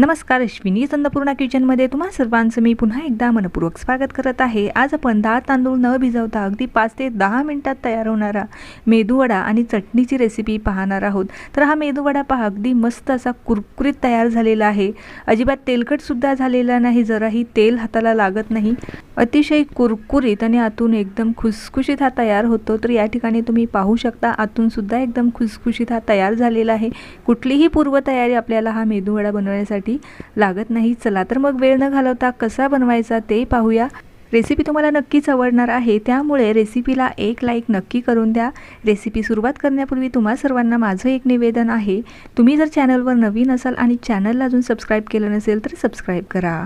नमस्कार अश्विनी चंद्रपूर्णा किचनमध्ये तुम्हा सर्वांचं मी पुन्हा एकदा मनपूर्वक स्वागत करत आहे. आज आपण डाळ तांदूळ न भिजवता अगदी पाच ते दहा मिनटात तयार होणारा मेदूवडा आणि चटणीची रेसिपी पाहणार आहोत. तर हा मेदूवडा पहा अगदी मस्त असा कुरकुरीत तयार झालेला आहे. अजिबात तेलकटसुद्धा झालेला नाही जराही तेल हाताला लागत नाही. अतिशय कुरकुरीत आणि आतून एकदम खुसखुशीत हा तयार होतो. तर या ठिकाणी तुम्ही पाहू शकता आतूनसुद्धा एकदम खुसखुशीत हा तयार झालेला आहे. कुठलीही पूर्वतयारी आपल्याला हा मेदूवडा बनवण्यासाठी लागत नाही चला तर मग वेळ न घालवता कसा बनवायचा ते पाहूया. रेसिपी तुम्हाला नक्कीच आवडणार आहे त्यामुळे रेसिपीला एक लाईक नक्की करून द्या. रेसिपी सुरुवात करण्यापूर्वी तुम्हा सर्वांना माझं एक निवेदन आहे. तुम्ही जर चॅनलवर नवीन असाल आणि चॅनलला अजून सबस्क्राईब केलं नसेल तर सबस्क्राईब करा.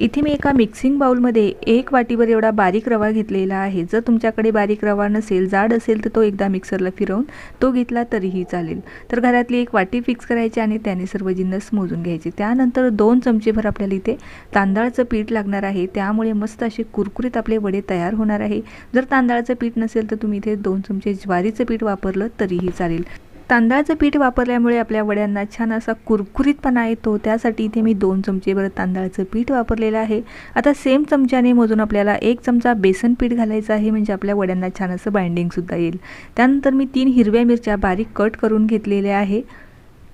इथे मी एका मिक्सिंग बाउलमध्ये एक वाटीभर एवढा बारीक रवा घेतलेला आहे. जर तुमच्याकडे बारीक रवा नसेल जाड असेल तर तो एकदा मिक्सरला फिरवून तो घेतला तरीही चालेल. तर घरातली एक वाटी फिक्स करायची आणि त्याने सर्व जिन्नस मोजून घ्यायचे. त्यानंतर दोन चमचेभर आपल्याला इथे तांदळाचं पीठ लागणार आहे. त्यामुळे मस्त असे कुरकुरीत आपले वडे तयार होणार आहे. जर तांदळाचं पीठ नसेल तर तुम्ही इथे दोन चमचे ज्वारीचं पीठ वापरलं तरीही चालेल. तांदळाचं पीठ वापरल्यामुळे आपल्या वड्यांना छान असा कुरकुरीतपणा येतो. त्यासाठी इथे मी दोन चमचेभर तांदळाचं पीठ वापरलेलं आहे. आता सेम चमच्याने मोजून आपल्याला एक चमचा बेसन पीठ घालायचं आहे म्हणजे आपल्या वड्यांना छान असं बाइंडिंगसुद्धा येईल. त्यानंतर मी तीन हिरव्या मिरच्या बारीक कट करून घेतलेल्या आहे.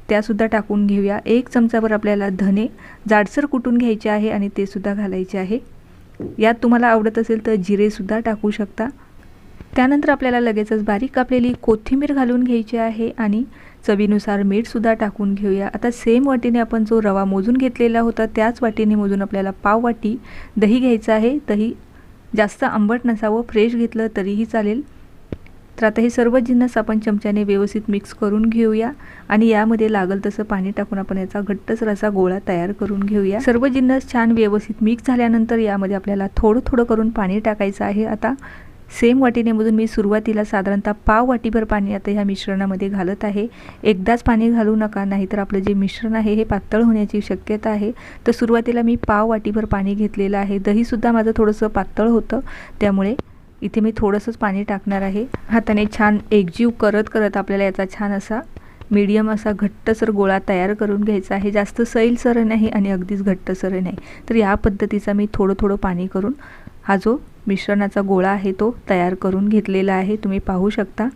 त्यासुद्धा टाकून घेऊया. एक चमचाभर आपल्याला धने जाडसर कुटून घ्यायचे आहे आणि ते सुद्धा घालायचे आहे. यात तुम्हाला आवडत असेल तर जिरेसुद्धा टाकू शकता. त्यानंतर आपल्याला लगेचच बारीक कापलेली कोथिंबीर घालून घ्यायची आहे आणि चवीनुसार मीठसुद्धा टाकून घेऊया. आता सेम वाटीने आपण जो रवा मोजून घेतलेला होता त्याच वाटीने मोजून आपल्याला पाव वाटी दही घ्यायचं आहे. दही जास्त आंबट नसावं फ्रेश घेतलं तरीही चालेल. तर आता हे सर्व जिन्नस आपण चमच्याने व्यवस्थित मिक्स करून घेऊया आणि यामध्ये लागल तसं पाणी टाकून आपण याचा घट्टच रसा गोळा तयार करून घेऊया. सर्व जिन्नस छान व्यवस्थित मिक्स झाल्यानंतर यामध्ये आपल्याला थोडं थोडं करून पाणी टाकायचं आहे. आता सेम वाटीनेमधून मी सुरुवातीला साधारणतः पाव वाटीभर पाणी आता ह्या मिश्रणामध्ये घालत आहे. एकदाच पाणी घालू नका नाहीतर आपलं जे मिश्रण आहे हे पातळ होण्याची शक्यता आहे. तर सुरुवातीला मी पाव वाटीभर पाणी घेतलेलं आहे. दहीसुद्धा माझं थोडंसं पातळ होतं. त्यामुळे इथे मी थोडंसंच पाणी टाकणार आहे. हाताने छान एकजीव करत करत आपल्याला याचा छान असा मीडियम असा घट्टसर गोळा तयार करून घ्यायचा आहे. जास्त सैलसर नाही आणि अगदीच घट्टसर नाही. तर या पद्धतीचा मी थोडं थोडं पाणी करून हा जो मिश्रणाचा गोळा आहे तो तयार करून घेतलेला आहे तुम्ही पाहू शकता.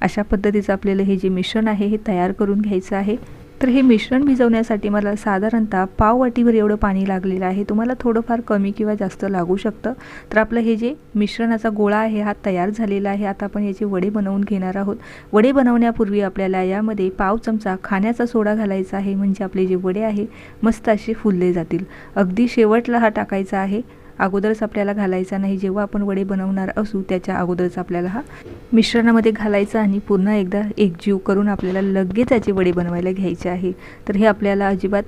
अशा पद्धतीचं आपल्याला हे जे मिश्रण आहे हे तयार करून घ्यायचं आहे. तर हे मिश्रण भिजवण्यासाठी मला साधारणतः पाववाटीवर एवढं पाणी लागलेलं आहे. तुम्हाला थोडंफार कमी किंवा जास्त लागू शकतं. तर आपलं हे जे मिश्रणाचा गोळा आहे हा तयार झालेला आहे. आता आपण याचे वडे बनवून घेणार आहोत. वडे बनवण्यापूर्वी आपल्याला यामध्ये पाव चमचा खाण्याचा सोडा घालायचा आहे. म्हणजे आपले जे वडे आहे मस्त असे फुलले जातील. अगदी शेवटला हा टाकायचा आहे. अगोदरच आपल्याला घालायचा नाही. जेव्हा आपण वडे बनवणार असू त्याच्या अगोदरच आपल्याला हा मिश्रणामध्ये घालायचा आणि पुन्हा एकदा एकजीव करून आपल्याला लगेच याचे वडे बनवायला घ्यायचे आहे. तर हे आपल्याला अजिबात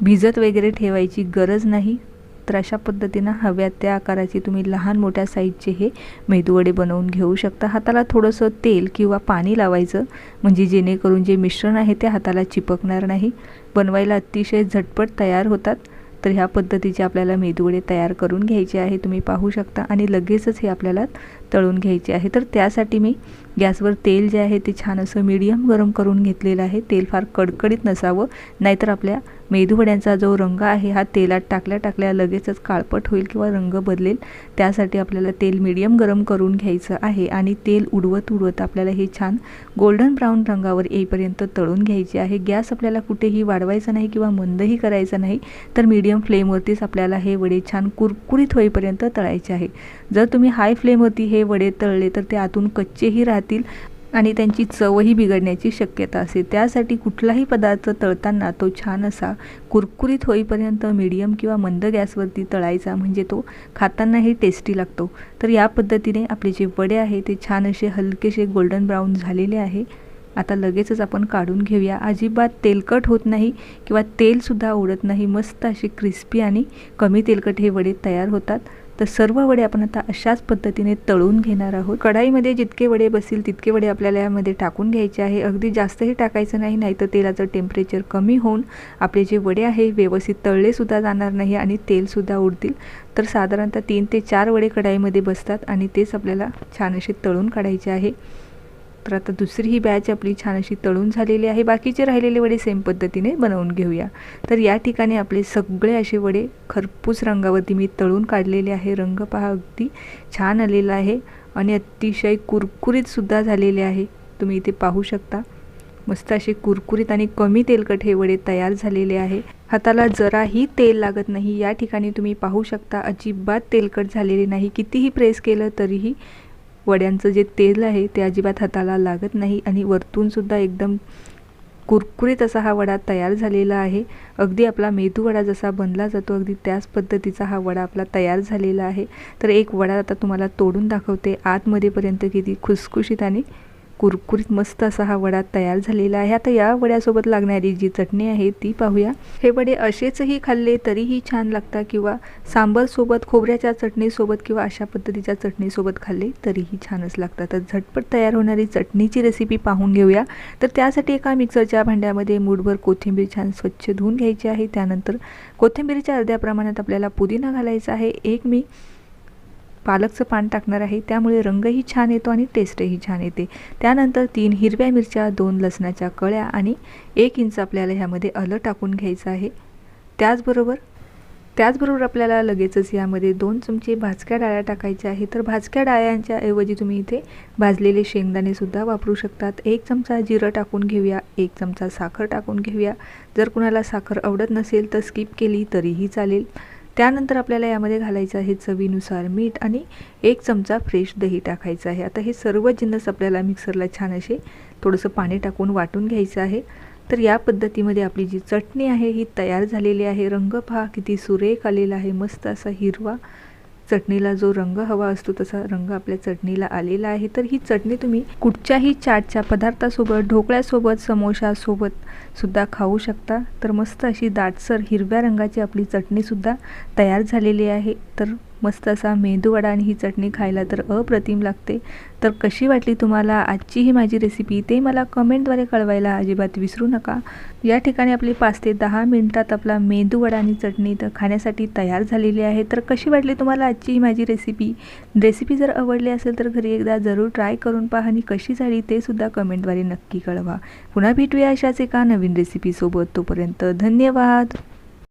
भिजत वगैरे ठेवायची गरज नाही. तर अशा पद्धतीनं हव्या त्या आकाराचे तुम्ही लहान मोठ्या साईजचे हे मेदूवडे बनवून घेऊ शकता. हाताला थोडंसं तेल किंवा पाणी लावायचं म्हणजे जेणेकरून जे मिश्रण आहे ते हाताला चिपकणार नाही. बनवायला अतिशय झटपट तयार होतात. तर ह्या पद्धतीचे आपल्याला मेदूवडे तयार करून घ्यायचे आहे. तुम्ही पाहू शकता आणि लगेचच हे आपल्याला तळून घ्यायची आहे. तर त्यासाठी मी गॅसवर तेल जे आहे ते छान असं मीडियम गरम करून घेतलेलं आहे. तेल फार कडकडीत नसावं नाहीतर आपल्या मेदूवड्यांचा जो रंग आहे हा तेलात टाकल्या टाकल्या लगेचच काळपट होईल किंवा रंग बदलेल. त्यासाठी आपल्याला तेल मीडियम गरम करून घ्यायचं आहे आणि तेल उडवत उडवत आपल्याला हे छान गोल्डन ब्राऊन रंगावर येईपर्यंत तळून घ्यायचे आहे. गॅस आपल्याला कुठेही वाढवायचा नाही किंवा मंदही करायचा नाही तर मीडियम फ्लेमवरतीच आपल्याला हे वडे छान कुरकुरीत होईपर्यंत तळायचे आहे. जर तुम्ही हाय फ्लेमवरती हे हे वडे तळले तर ते आतून कच्चेही राहतील आणि त्यांची चवही बिघडण्याची शक्यता असते. त्यासाठी कुठलाही पदार्थ तळताना तो छान असा कुरकुरीत होईपर्यंत मीडियम किंवा मंद गॅसवरती तळायचा म्हणजे तो खातानाही टेस्टी लागतो. तर या पद्धतीने आपले जे वडे आहे ते छान असे हलकेसे गोल्डन ब्राऊन झालेले आहे. आता लगेचच आपण काढून घेऊया. अजिबात तेलकट होत नाही किंवा तेलसुद्धा ओढत नाही. मस्त असे क्रिस्पी आणि कमी तेलकट हे वडे तयार होतात. तर सर्व वडे आपण आता अशाच पद्धतीने तळून घेणार आहोत. कढाईमध्ये जितके वडे बसतील तितके वडे आपल्याला यामध्ये टाकून घ्यायचे आहे. अगदी जास्तही टाकायचं नाही नाहीतर तेलाचं टेम्परेचर कमी होऊन आपले जे वडे आहे व्यवस्थित तळलेसुद्धा जाणार नाही आणि तेलसुद्धा उडतील. तर साधारणतः तीन ते चार वडे कढाईमध्ये बसतात आणि तेच आपल्याला छान असे तळून काढायचे आहे. तर आता दुसरी ही बॅच आपली छान अशी तळून झालेली आहे. बाकीचे राहिलेले वडे सेम पद्धतीने बनवून घेऊया. तर या ठिकाणी आपले सगळे असे वडे खरपूस रंगावरती मी तळून काढलेले आहे. रंग पहा अगदी छान आलेला आहे आणि अतिशय कुरकुरीतसुद्धा झालेले आहे. तुम्ही इथे पाहू शकता. मस्त असे कुरकुरीत आणि कमी तेलकट हे वडे तयार झालेले आहे. हाताला जराही तेल लागत नाही. या ठिकाणी तुम्ही पाहू शकता अजिबात तेलकट झालेले नाही. कितीही प्रेस केलं तरीही वड्यांचं जे तेल आहे ते अजिबात हाताला लागत नाही आणि वरतूनसुद्धा एकदम कुरकुरीत असा हा वडा तयार झालेला आहे. अगदी आपला मेदू वडा जसा बनला जातो अगदी त्याच पद्धतीचा हा वडा आपला तयार झालेला आहे. तर एक वडा आता तुम्हाला तोडून दाखवते. आतमध्येपर्यंत किती खुसखुशीत आणि कुरकुरीत मस्त असा हा वडा तयार झालेला आहे. आता या वड्यासोबत लागणारी जी चटणी आहे ती पाहूया. हे वडे असेचही खाल्ले तरीही छान लागतात किंवा सांबरसोबत खोबऱ्याच्या चटणीसोबत किंवा अशा पद्धतीच्या चटणीसोबत खाल्ले तरीही छानच लागतात. तर झटपट तयार होणारी चटणीची रेसिपी पाहून घेऊया. तर त्यासाठी एका मिक्सरच्या भांड्यामध्ये मूठभर कोथिंबीर छान स्वच्छ धुवून घ्यायची आहे. त्यानंतर कोथिंबीरीच्या अर्ध्या प्रमाणात आपल्याला पुदिना घालायचा आहे. एक मी पालकचं पान टाकणार आहे. त्यामुळे रंगही छान येतो आणि टेस्टही छान येते. त्यानंतर तीन हिरव्या मिरच्या दोन लसणाच्या कळ्या आणि एक इंच आपल्याला ह्यामध्ये आलं टाकून घ्यायचं आहे. त्याचबरोबर त्याचबरोबर आपल्याला लगेचच यामध्ये दोन चमचे भाजक्या डाळ्या टाकायच्या आहे तर भाजक्या डाळ्यांच्या ऐवजी तुम्ही इथे भाजलेले शेंगदाणेसुद्धा वापरू शकतात. एक चमचा जिरं टाकून घेऊया एक चमचा साखर टाकून घेऊया. जर कुणाला साखर आवडत नसेल तर स्किप केली तरीही चालेल. त्यानंतर आपल्याला यामध्ये घालायचं आहे चवीनुसार मीठ आणि एक चमचा फ्रेश दही टाकायचं आहे. आता हे सर्व जिन्नस आपल्याला मिक्सरला छान असे थोडंसं पाणी टाकून वाटून घ्यायचं आहे. तर या पद्धतीमध्ये आपली जी चटणी आहे ही तयार झालेली आहे. रंग पहा किती सुरेख आलेला आहे मस्त असा हिरवा चटणीला जो रंग हवा असतो तसा रंग आपल्या चटणीला आलेला आहे. तर ही चटणी तुम्ही कुठच्याही चाटच्या पदार्थासोबत ढोकळ्यासोबत समोशासोबत सुद्धा खाऊ शकता. तर मस्त अशी दाटसर हिरव्या रंगाची आपली चटणीसुद्धा तयार झालेली आहे. तर मस्त असा मेंदूवडा आणि ही चटणी खायला तर अप्रतिम लागते. तर कशी वाटली तुम्हाला आजची ही माझी रेसिपी ते मला कमेंटद्वारे कळवायला अजिबात विसरू नका. या ठिकाणी आपली पाच ते दहा मिनटात आपला मेंदूवडा आणि चटणी तर खाण्यासाठी तयार झालेली आहे. तर कशी वाटली तुम्हाला आजची ही माझी रेसिपी रेसिपी जर आवडली असेल तर घरी एकदा जरूर ट्राय करून पहा आणि कशी झाली ते सुद्धा कमेंटद्वारे नक्की कळवा. पुन्हा भेटूया अशाच एका नवीन रेसिपीसोबत तोपर्यंत धन्यवाद.